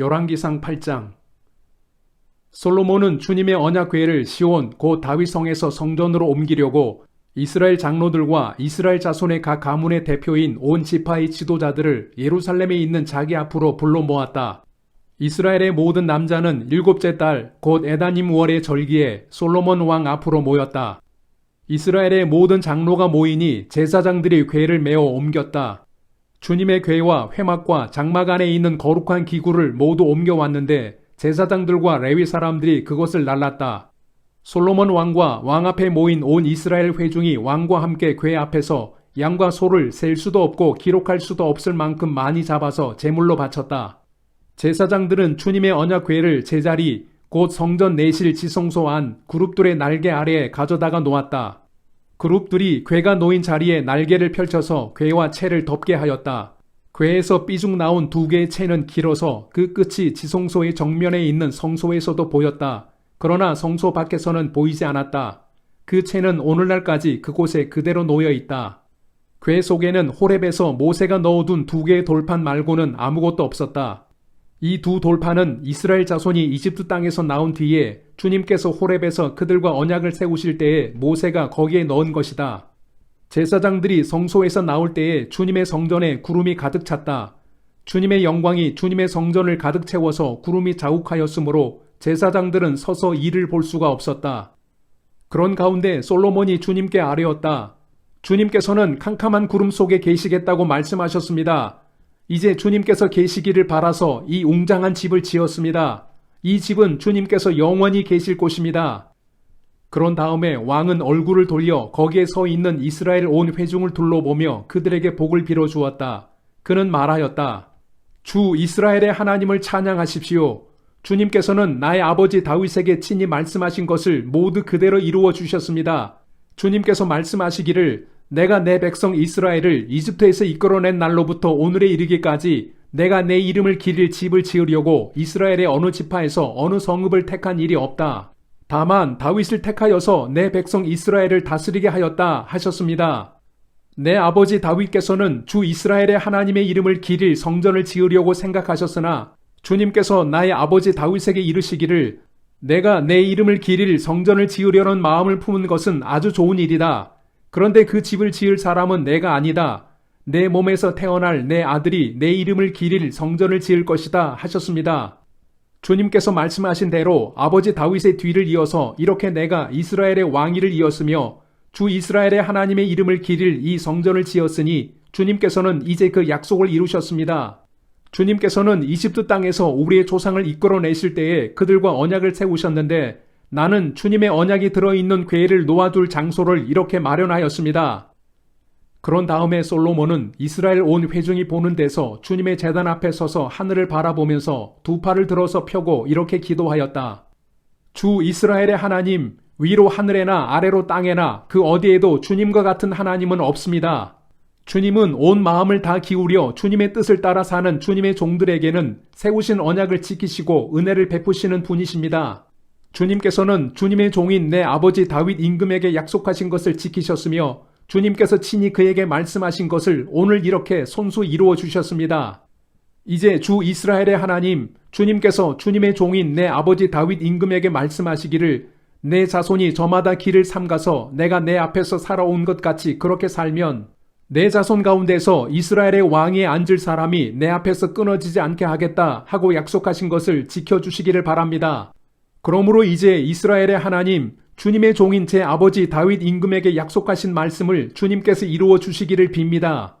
열왕기상 8장 솔로몬은 주님의 언약 궤를 시온 곧 다윗성에서 성전으로 옮기려고 이스라엘 장로들과 이스라엘 자손의 각 가문의 대표인 온 지파의 지도자들을 예루살렘에 있는 자기 앞으로 불러 모았다. 이스라엘의 모든 남자는 일곱째 달 곧 에다님 월의 절기에 솔로몬 왕 앞으로 모였다. 이스라엘의 모든 장로가 모이니 제사장들이 궤를 메어 옮겼다. 주님의 궤와 회막과 장막 안에 있는 거룩한 기구를 모두 옮겨왔는데 제사장들과 레위 사람들이 그것을 날랐다. 솔로몬 왕과 왕 앞에 모인 온 이스라엘 회중이 왕과 함께 궤 앞에서 양과 소를 셀 수도 없고 기록할 수도 없을 만큼 많이 잡아서 제물로 바쳤다. 제사장들은 주님의 언약 궤를 제자리 곧 성전 내실 지성소 안 그룹들의 날개 아래에 가져다가 놓았다. 그룹들이 궤가 놓인 자리에 날개를 펼쳐서 궤와 채를 덮게 하였다. 궤에서 삐죽 나온 두 개의 채는 길어서 그 끝이 지성소의 정면에 있는 성소에서도 보였다. 그러나 성소 밖에서는 보이지 않았다. 그 채는 오늘날까지 그곳에 그대로 놓여 있다. 궤 속에는 호렙에서 모세가 넣어둔 두 개의 돌판 말고는 아무것도 없었다. 이 두 돌판은 이스라엘 자손이 이집트 땅에서 나온 뒤에 주님께서 호렙에서 그들과 언약을 세우실 때에 모세가 거기에 넣은 것이다. 제사장들이 성소에서 나올 때에 주님의 성전에 구름이 가득 찼다. 주님의 영광이 주님의 성전을 가득 채워서 구름이 자욱하였으므로 제사장들은 서서 이를 볼 수가 없었다. 그런 가운데 솔로몬이 주님께 아뢰었다. 주님께서는 캄캄한 구름 속에 계시겠다고 말씀하셨습니다. 이제 주님께서 계시기를 바라서 이 웅장한 집을 지었습니다. 이 집은 주님께서 영원히 계실 곳입니다. 그런 다음에 왕은 얼굴을 돌려 거기에 서 있는 이스라엘 온 회중을 둘러보며 그들에게 복을 빌어 주었다. 그는 말하였다. 주 이스라엘의 하나님을 찬양하십시오. 주님께서는 나의 아버지 다윗에게 친히 말씀하신 것을 모두 그대로 이루어 주셨습니다. 주님께서 말씀하시기를 내가 내 백성 이스라엘을 이집트에서 이끌어낸 날로부터 오늘에 이르기까지 내가 내 이름을 기릴 집을 지으려고 이스라엘의 어느 지파에서 어느 성읍을 택한 일이 없다. 다만 다윗을 택하여서 내 백성 이스라엘을 다스리게 하였다 하셨습니다. 내 아버지 다윗께서는 주 이스라엘의 하나님의 이름을 기릴 성전을 지으려고 생각하셨으나 주님께서 나의 아버지 다윗에게 이르시기를 내가 내 이름을 기릴 성전을 지으려는 마음을 품은 것은 아주 좋은 일이다. 그런데 그 집을 지을 사람은 내가 아니다. 내 몸에서 태어날 내 아들이 내 이름을 기릴 성전을 지을 것이다 하셨습니다. 주님께서 말씀하신 대로 아버지 다윗의 뒤를 이어서 이렇게 내가 이스라엘의 왕위를 이었으며 주 이스라엘의 하나님의 이름을 기릴 이 성전을 지었으니 주님께서는 이제 그 약속을 이루셨습니다. 주님께서는 이집트 땅에서 우리의 조상을 이끌어내실 때에 그들과 언약을 세우셨는데 나는 주님의 언약이 들어있는 궤를 놓아둘 장소를 이렇게 마련하였습니다. 그런 다음에 솔로몬은 이스라엘 온 회중이 보는 데서 주님의 재단 앞에 서서 하늘을 바라보면서 두 팔을 들어서 펴고 이렇게 기도하였다. 주 이스라엘의 하나님, 위로 하늘에나 아래로 땅에나 그 어디에도 주님과 같은 하나님은 없습니다. 주님은 온 마음을 다 기울여 주님의 뜻을 따라 사는 주님의 종들에게는 세우신 언약을 지키시고 은혜를 베푸시는 분이십니다. 주님께서는 주님의 종인 내 아버지 다윗 임금에게 약속하신 것을 지키셨으며 주님께서 친히 그에게 말씀하신 것을 오늘 이렇게 손수 이루어 주셨습니다. 이제 주 이스라엘의 하나님, 주님께서 주님의 종인 내 아버지 다윗 임금에게 말씀하시기를 내 자손이 저마다 길을 삼가서 내가 내 앞에서 살아온 것 같이 그렇게 살면 내 자손 가운데서 이스라엘의 왕위에 앉을 사람이 내 앞에서 끊어지지 않게 하겠다 하고 약속하신 것을 지켜주시기를 바랍니다. 그러므로 이제 이스라엘의 하나님, 주님의 종인 제 아버지 다윗 임금에게 약속하신 말씀을 주님께서 이루어 주시기를 빕니다.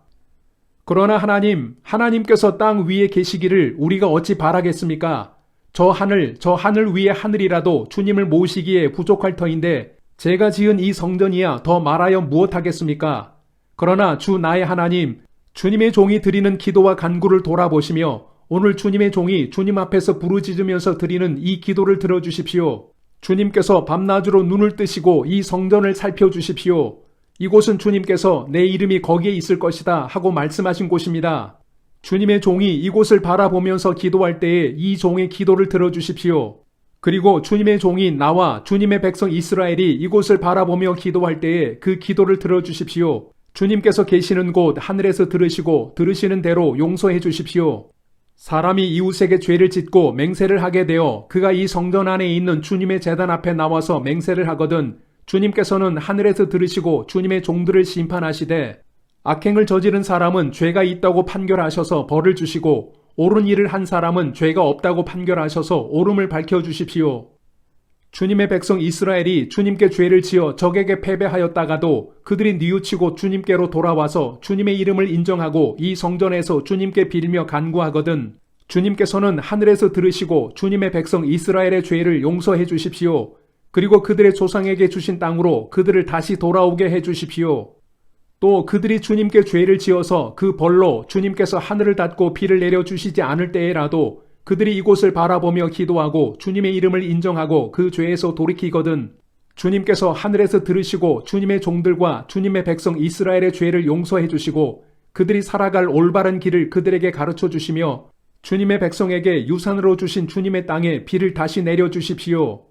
그러나 하나님, 하나님께서 땅 위에 계시기를 우리가 어찌 바라겠습니까? 저 하늘, 저 하늘 위의 하늘이라도 주님을 모시기에 부족할 터인데 제가 지은 이 성전이야 더 말하여 무엇하겠습니까? 그러나 주 나의 하나님, 주님의 종이 드리는 기도와 간구를 돌아보시며 오늘 주님의 종이 주님 앞에서 부르짖으면서 드리는 이 기도를 들어주십시오. 주님께서 밤낮으로 눈을 뜨시고 이 성전을 살펴주십시오. 이곳은 주님께서 내 이름이 거기에 있을 것이다 하고 말씀하신 곳입니다. 주님의 종이 이곳을 바라보면서 기도할 때에 이 종의 기도를 들어주십시오. 그리고 주님의 종이 나와 주님의 백성 이스라엘이 이곳을 바라보며 기도할 때에 그 기도를 들어주십시오. 주님께서 계시는 곳 하늘에서 들으시고 들으시는 대로 용서해 주십시오. 사람이 이웃에게 죄를 짓고 맹세를 하게 되어 그가 이 성전 안에 있는 주님의 재단 앞에 나와서 맹세를 하거든 주님께서는 하늘에서 들으시고 주님의 종들을 심판하시되 악행을 저지른 사람은 죄가 있다고 판결하셔서 벌을 주시고 옳은 일을 한 사람은 죄가 없다고 판결하셔서 옳음을 밝혀 주십시오. 주님의 백성 이스라엘이 주님께 죄를 지어 적에게 패배하였다가도 그들이 뉘우치고 주님께로 돌아와서 주님의 이름을 인정하고 이 성전에서 주님께 빌며 간구하거든 주님께서는 하늘에서 들으시고 주님의 백성 이스라엘의 죄를 용서해 주십시오. 그리고 그들의 조상에게 주신 땅으로 그들을 다시 돌아오게 해 주십시오. 또 그들이 주님께 죄를 지어서 그 벌로 주님께서 하늘을 닫고 비를 내려 주시지 않을 때에라도 그들이 이곳을 바라보며 기도하고 주님의 이름을 인정하고 그 죄에서 돌이키거든 주님께서 하늘에서 들으시고 주님의 종들과 주님의 백성 이스라엘의 죄를 용서해 주시고 그들이 살아갈 올바른 길을 그들에게 가르쳐 주시며 주님의 백성에게 유산으로 주신 주님의 땅에 비를 다시 내려 주십시오.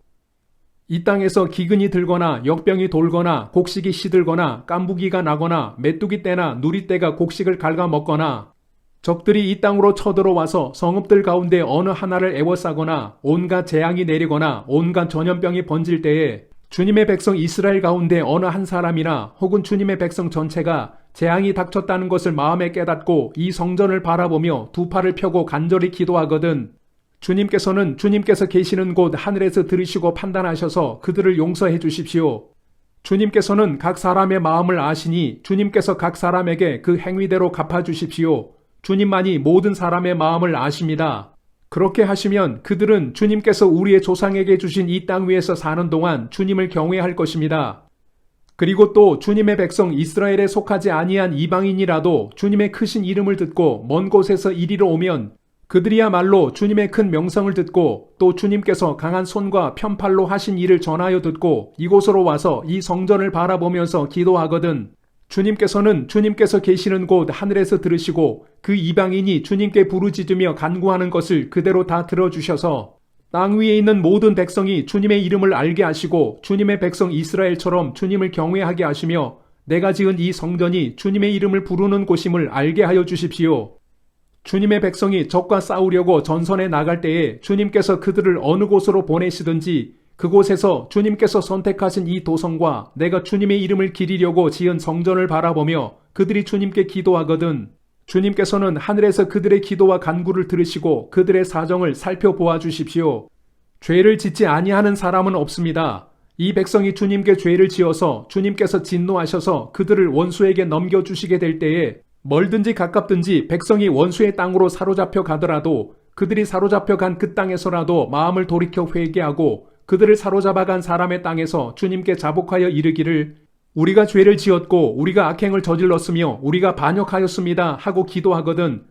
이 땅에서 기근이 들거나 역병이 돌거나 곡식이 시들거나 깐부기가 나거나 메뚜기 떼나 누리 떼가 곡식을 갉아먹거나 적들이 이 땅으로 쳐들어와서 성읍들 가운데 어느 하나를 애워싸거나 온갖 재앙이 내리거나 온갖 전염병이 번질 때에 주님의 백성 이스라엘 가운데 어느 한 사람이나 혹은 주님의 백성 전체가 재앙이 닥쳤다는 것을 마음에 깨닫고 이 성전을 바라보며 두 팔을 펴고 간절히 기도하거든 주님께서는 주님께서 계시는 곳 하늘에서 들으시고 판단하셔서 그들을 용서해 주십시오. 주님께서는 각 사람의 마음을 아시니 주님께서 각 사람에게 그 행위대로 갚아 주십시오. 주님만이 모든 사람의 마음을 아십니다. 그렇게 하시면 그들은 주님께서 우리의 조상에게 주신 이 땅 위에서 사는 동안 주님을 경외할 것입니다. 그리고 또 주님의 백성 이스라엘에 속하지 아니한 이방인이라도 주님의 크신 이름을 듣고 먼 곳에서 이리로 오면 그들이야말로 주님의 큰 명성을 듣고 또 주님께서 강한 손과 편팔로 하신 일을 전하여 듣고 이곳으로 와서 이 성전을 바라보면서 기도하거든 주님께서는 주님께서 계시는 곳 하늘에서 들으시고 그 이방인이 주님께 부르짖으며 간구하는 것을 그대로 다 들어주셔서 땅 위에 있는 모든 백성이 주님의 이름을 알게 하시고 주님의 백성 이스라엘처럼 주님을 경외하게 하시며 내가 지은 이 성전이 주님의 이름을 부르는 곳임을 알게 하여 주십시오. 주님의 백성이 적과 싸우려고 전선에 나갈 때에 주님께서 그들을 어느 곳으로 보내시든지 그곳에서 주님께서 선택하신 이 도성과 내가 주님의 이름을 기리려고 지은 성전을 바라보며 그들이 주님께 기도하거든 주님께서는 하늘에서 그들의 기도와 간구를 들으시고 그들의 사정을 살펴보아 주십시오. 죄를 짓지 아니하는 사람은 없습니다. 이 백성이 주님께 죄를 지어서 주님께서 진노하셔서 그들을 원수에게 넘겨주시게 될 때에 멀든지 가깝든지 백성이 원수의 땅으로 사로잡혀 가더라도 그들이 사로잡혀 간 그 땅에서라도 마음을 돌이켜 회개하고 그들을 사로잡아 간 사람의 땅에서 주님께 자복하여 이르기를 우리가 죄를 지었고 우리가 악행을 저질렀으며 우리가 반역하였습니다 하고 기도하거든.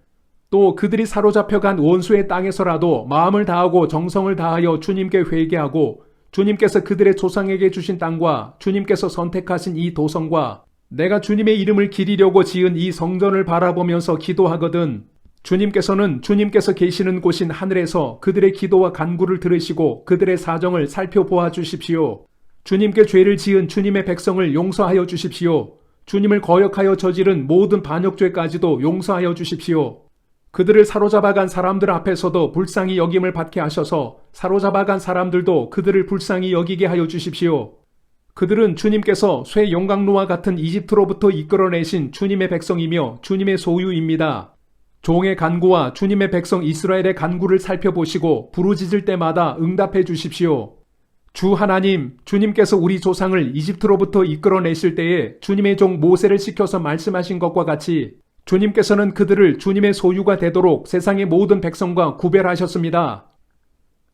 또 그들이 사로잡혀 간 원수의 땅에서라도 마음을 다하고 정성을 다하여 주님께 회개하고 주님께서 그들의 조상에게 주신 땅과 주님께서 선택하신 이 도성과 내가 주님의 이름을 기리려고 지은 이 성전을 바라보면서 기도하거든 주님께서는 주님께서 계시는 곳인 하늘에서 그들의 기도와 간구를 들으시고 그들의 사정을 살펴보아 주십시오. 주님께 죄를 지은 주님의 백성을 용서하여 주십시오. 주님을 거역하여 저지른 모든 반역죄까지도 용서하여 주십시오. 그들을 사로잡아간 사람들 앞에서도 불쌍히 여김을 받게 하셔서 사로잡아간 사람들도 그들을 불쌍히 여기게 하여 주십시오. 그들은 주님께서 쇠 용광로와 같은 이집트로부터 이끌어내신 주님의 백성이며 주님의 소유입니다. 종의 간구와 주님의 백성 이스라엘의 간구를 살펴보시고 부르짖을 때마다 응답해 주십시오. 주 하나님, 주님께서 우리 조상을 이집트로부터 이끌어내실 때에 주님의 종 모세를 시켜서 말씀하신 것과 같이 주님께서는 그들을 주님의 소유가 되도록 세상의 모든 백성과 구별하셨습니다.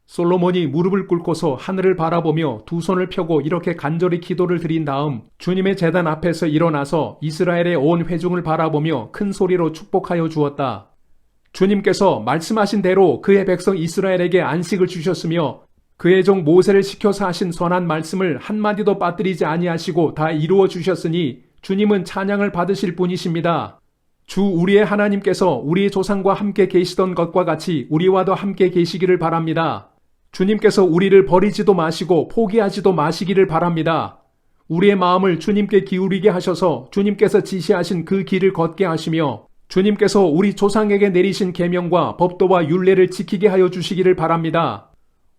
솔로몬이 무릎을 꿇고서 하늘을 바라보며 두 손을 펴고 이렇게 간절히 기도를 드린 다음 주님의 재단 앞에서 일어나서 이스라엘의 온 회중을 바라보며 큰 소리로 축복하여 주었다. 주님께서 말씀하신 대로 그의 백성 이스라엘에게 안식을 주셨으며 그의 종 모세를 시켜서 하신 선한 말씀을 한마디도 빠뜨리지 아니하시고 다 이루어 주셨으니 주님은 찬양을 받으실 분이십니다. 주 우리의 하나님께서 우리의 조상과 함께 계시던 것과 같이 우리와도 함께 계시기를 바랍니다. 주님께서 우리를 버리지도 마시고 포기하지도 마시기를 바랍니다. 우리의 마음을 주님께 기울이게 하셔서 주님께서 지시하신 그 길을 걷게 하시며 주님께서 우리 조상에게 내리신 계명과 법도와 율례를 지키게 하여 주시기를 바랍니다.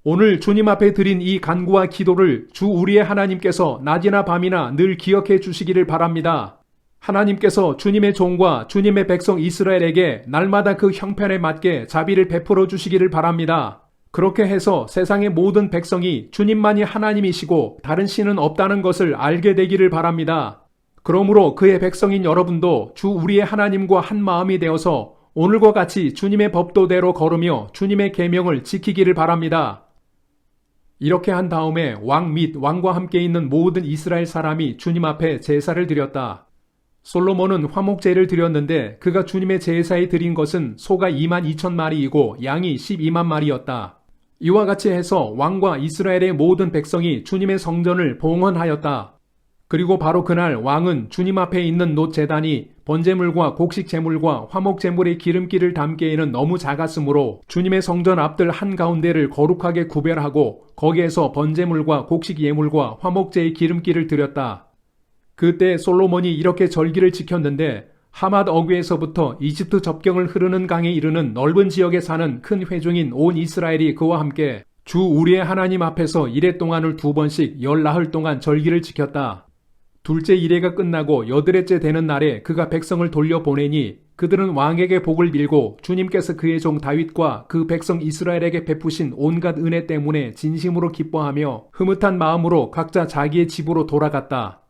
오늘 주님 앞에 드린 이 간구와 기도를 주 우리의 하나님께서 낮이나 밤이나 늘 기억해 주시기를 바랍니다. 하나님께서 주님의 종과 주님의 백성 이스라엘에게 날마다 그 형편에 맞게 자비를 베풀어 주시기를 바랍니다. 그렇게 해서 세상의 모든 백성이 주님만이 하나님이시고 다른 신은 없다는 것을 알게 되기를 바랍니다. 그러므로 그의 백성인 여러분도 주 우리의 하나님과 한 마음이 되어서 오늘과 같이 주님의 법도대로 걸으며 주님의 계명을 지키기를 바랍니다. 이렇게 한 다음에 왕 및 왕과 함께 있는 모든 이스라엘 사람이 주님 앞에 제사를 드렸다. 솔로몬은 화목제를 드렸는데 그가 주님의 제사에 드린 것은 소가 2만 2천 마리이고 양이 12만 마리였다. 이와 같이 해서 왕과 이스라엘의 모든 백성이 주님의 성전을 봉헌하였다. 그리고 바로 그날 왕은 주님 앞에 있는 놋 제단이 번제물과 곡식 제물과 화목 제물의 기름기를 담기에는 너무 작았으므로 주님의 성전 앞들 한 가운데를 거룩하게 구별하고 거기에서 번제물과 곡식 예물과 화목제의 기름기를 드렸다. 그때 솔로몬이 이렇게 절기를 지켰는데 하맛 어귀에서부터 이집트 접경을 흐르는 강에 이르는 넓은 지역에 사는 큰 회중인 온 이스라엘이 그와 함께 주 우리의 하나님 앞에서 이래 동안을 두 번씩 열 나흘 동안 절기를 지켰다. 둘째 이래가 끝나고 여드레째 되는 날에 그가 백성을 돌려보내니 그들은 왕에게 복을 빌고 주님께서 그의 종 다윗과 그 백성 이스라엘에게 베푸신 온갖 은혜 때문에 진심으로 기뻐하며 흐뭇한 마음으로 각자 자기의 집으로 돌아갔다.